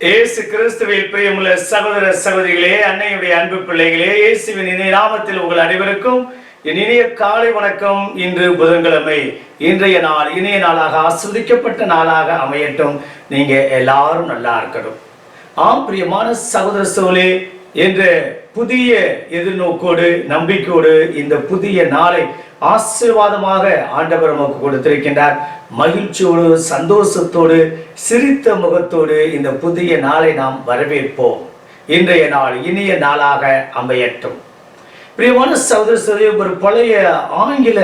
இயேசு கிறிஸ்துவில் பிரியமுள்ள சகோதர சகோதரிகளே அன்னையுடைய அன்பு பிள்ளைகளே இயேசுவின் இணைய நாமத்தில் உங்கள் அனைவருக்கும் என் இனிய காலை வணக்கம். இன்று புதன்கிழமை. இன்றைய நாள் இணைய நாளாக ஆஸ்வதிக்கப்பட்ட நாளாக அமையட்டும். நீங்க எல்லாரும் நல்லா இருக்கணும். ஆம் பிரியமான சகோதர சோழே என்று புதிய எதிர்நோக்கோடு நம்பிக்கையோடு இந்த புதிய நாளை ஆசீர்வாதமாக ஆண்டவர் நமக்கு கொடுத்திருக்கின்றார். மகிழ்ச்சியோடு சந்தோஷத்தோடு சிரித்த முகத்தோடு இந்த புதிய நாளை நாம் வரவேற்போம். இன்றைய நாள் இனிய நாளாக அமையட்டும். பிரியமான சகோதர சகோதரி ஒரு பழைய ஆங்கில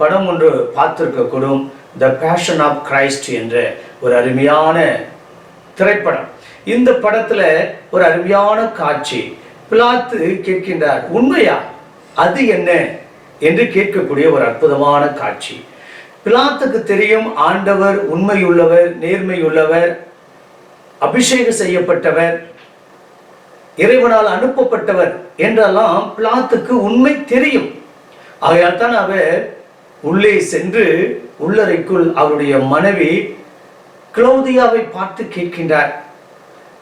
படம் ஒன்று பார்த்திருக்க கூடும் த பேஷன் ஆஃப் கிரைஸ்ட் என்ற ஒரு அருமையான திரைப்படம். இந்த படத்தில் ஒரு அருமையான காட்சி. பிளாத்து கேட்கின்றார் உண்மையா? அது என்ன? என்று கேட்கக்கூடிய ஒரு அற்புதமான காட்சி. பிளாத்துக்கு தெரியும் ஆண்டவர் உண்மையுள்ளவர் நேர்மையுள்ளவர் அபிஷேகம் செய்யப்பட்டவர் இறைவனால் அனுப்பப்பட்டவர் என்றெல்லாம் பிளாத்துக்கு உண்மை தெரியும். ஆகையால் தான் அவர் உள்ளே சென்று உள்ளறைக்குள் அவருடைய மனைவி கிளௌதியாவை பார்த்து கேட்கின்றார்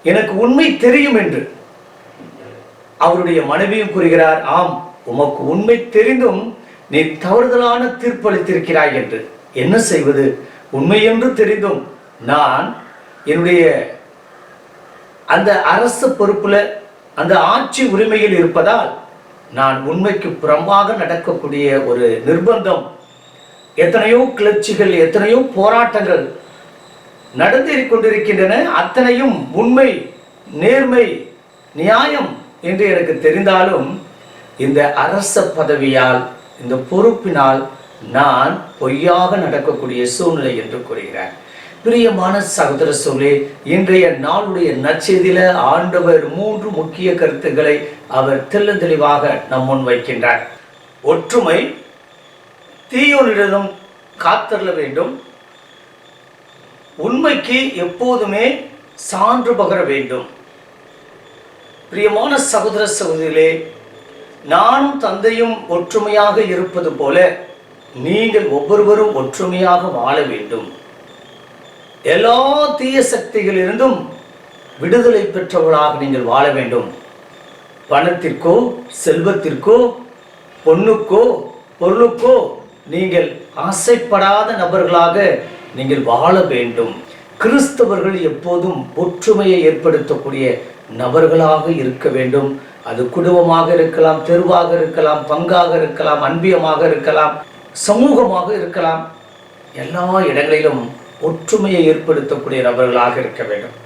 எனக்கு உண்மை தெரியும் என்று. அவருடைய மனைவியும் கூறுகிறார் ஆம் உமக்கு உண்மை தெரிந்தும் நீ தவறுதலான தீர்ப்பளித்திருக்கிறாய் என்று. என்ன செய்வது? உண்மை என்று தெரிந்தும் நான் என்னுடைய அந்த அரசு பொறுப்புல அந்த ஆட்சி உரிமையில் இருப்பதால் நான் உண்மைக்கு புறம்பாக நடக்கக்கூடிய ஒரு நிர்பந்தம். எத்தனையோ கிளர்ச்சிகள் எத்தனையோ போராட்டங்கள் நடந்து கொண்டிருக்கின்றன. அத்தனையும் உண்மை நேர்மை நியாயம் என்று எனக்கு தெரிந்தாலும் இந்த அரச பதவியால் இந்த பொறுப்பினால் நான் பொய்யாக நடக்கக்கூடிய சூழ்நிலை என்று கூறுகிறார். பிரியமான சகோதர சோழே இன்றைய நாளுடைய நற்செய்தியில ஆண்டவர் மூன்று முக்கிய கருத்துக்களை அவர் தெளிவாக நம் முன் வைக்கின்றார். ஒற்றுமை தீயோனிடம் காத்தருள வேண்டும். உண்மைக்கு எப்போதுமே சான்று பகர வேண்டும். பிரியமான சகோதர சகோதரிகளே நானும் தந்தையும் ஒற்றுமையாக இருப்பது போல நீங்கள் ஒவ்வொருவரும் ஒற்றுமையாக வாழ வேண்டும். எல்லா தீய சக்திகளிலிருந்தும் விடுதலை பெற்றவர்களாக நீங்கள் வாழ வேண்டும். பணத்திற்கோ செல்வத்திற்கோ பொண்ணுக்கோ பொருளுக்கோ நீங்கள் ஆசைப்படாத நபர்களாக நீங்கள் வாழ வேண்டும். கிறிஸ்தவர்கள் எப்போதும் ஒற்றுமையை ஏற்படுத்தக்கூடிய நபர்களாக இருக்க வேண்டும். அது குடும்பமாக இருக்கலாம் தெருவாக இருக்கலாம் பங்காக இருக்கலாம் அன்பியமாக இருக்கலாம் சமூகமாக இருக்கலாம். எல்லா இடங்களிலும் ஒற்றுமையை ஏற்படுத்தக்கூடிய நபர்களாக இருக்க வேண்டும்.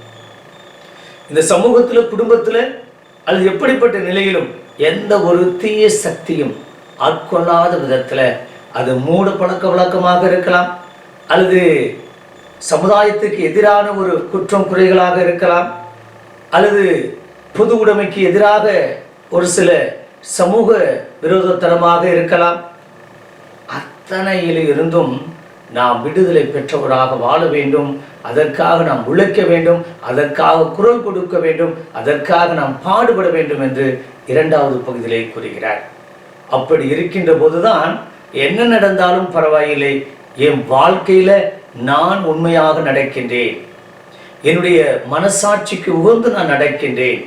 இந்த சமூகத்துல குடும்பத்துல அல்லது எப்படிப்பட்ட நிலையிலும் எந்த ஒரு தீய சக்தியும் ஆட்கொள்ளாத விதத்துல அது மூட பழக்க வழக்கமாக இருக்கலாம். அல்லது சமுதாயத்துக்கு எதிரான ஒரு குற்றம் குறைகளாக இருக்கலாம் அல்லது பொது உடைமைக்கு எதிராக ஒரு சில சமூக விரோதத்தனமாக இருக்கலாம். அத்தனையில் இருந்தும் நாம் விடுதலை பெற்றவராக வாழ வேண்டும் அதற்காக நாம் உழைக்க வேண்டும் அதற்காக குரல் கொடுக்க வேண்டும் அதற்காக நாம் பாடுபட வேண்டும் என்று இரண்டாவது பகுதியிலே கூறுகிறார். அப்படி இருக்கின்ற போதுதான் என்ன நடந்தாலும் பரவாயில்லை. என் வாழ்க்கையில நான் உண்மையாக நடக்கின்றேன். என்னுடைய மனசாட்சிக்கு உகந்து நான் நடக்கின்றேன்.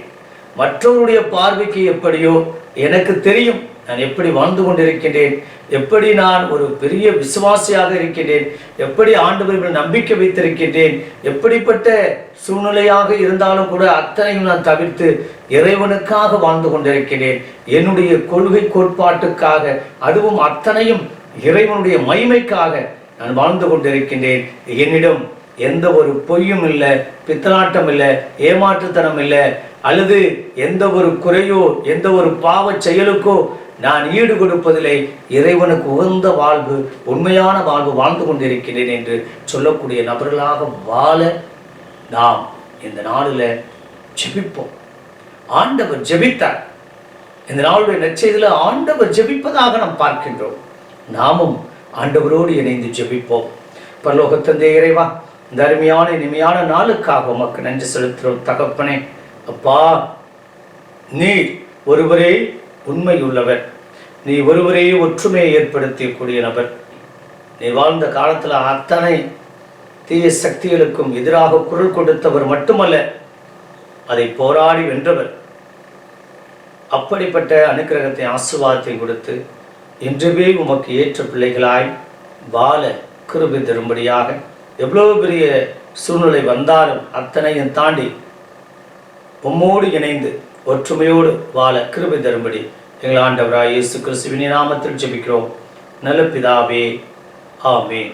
மற்றவருடைய பார்வைக்கு எப்படியோ எனக்கு தெரியும். நான் எப்படி வாழ்ந்து கொண்டிருக்கின்றேன். எப்படி நான் ஒரு பெரிய விசுவாசியாக இருக்கின்றேன். எப்படி ஆண்டவர்கள் நம்பிக்கை வைத்திருக்கின்றேன். எப்படிப்பட்ட சூழ்நிலையாக இருந்தாலும் கூட அத்தனையும் நான் தவிர்த்து இறைவனுக்காக வாழ்ந்து கொண்டிருக்கிறேன் என்னுடைய கொள்கை கோட்பாட்டுக்காக அதுவும் அத்தனையும் இறைவனுடைய மைமைக்காக நான் வாழ்ந்து கொண்டிருக்கின்றேன். என்னிடம் எந்த ஒரு பொய்யும் இல்லை பித்தலாட்டம் இல்லை ஏமாற்றுத்தனம் இல்லை அல்லது எந்த ஒரு குறையோ எந்த ஒரு பாவ செயலுக்கோ நான் ஈடு கொடுப்பதில்லை. இறைவனுக்கு உகந்த வாழ்வு உண்மையான வாழ்வு வாழ்ந்து கொண்டிருக்கிறேன் என்று சொல்லக்கூடிய நபர்களாக வாழ நாம் இந்த நாளில் ஜெபிப்போம். ஆண்டவர் ஜெபித்தார். இந்த நாளுடைய நச்செய்தியில் ஆண்டவர் ஜெபிப்பதாக நாம் பார்க்கின்றோம். நாமும் ஆண்டவரோடு இணைந்து ஜெபிப்போம். பரலோக தந்தை இறைவா இந்த அருமையான இனிமையான நாளுக்காக உமக்கு நன்றி செலுத்துகிறோம். தகப்பனே அப்பா நீர் ஒருவரே உண்மையுள்ளவர். நீ ஒருவரே ஒற்றுமையை ஏற்படுத்தக்கூடிய நபர். நீ வாழ்ந்த காலத்தில் அத்தனை தீய சக்திகளுக்கும் எதிராக குரல் கொடுத்தவர் மட்டுமல்ல அதை போராடி வென்றவர். அப்படிப்பட்ட அனுக்கிரகத்தை ஆசுவாதத்தை கொடுத்து இன்றுவே உமக்கு ஏற்ற பிள்ளைகளாய் வாழ கிருபி தரும்படியாக. எவ்வளோ பெரிய சூழ்நிலை வந்தாலும் அத்தனையும் தாண்டி உம்மோடு இணைந்து ஒற்றுமையோடு வாழ கிருபை தரும்படி எங்கள் ஆண்டவராய் இயேசு கிறிஸ்துவின் நாமத்தில் ஜெபிக்கிறோம். நல்ல பிதாவே ஆமேன்.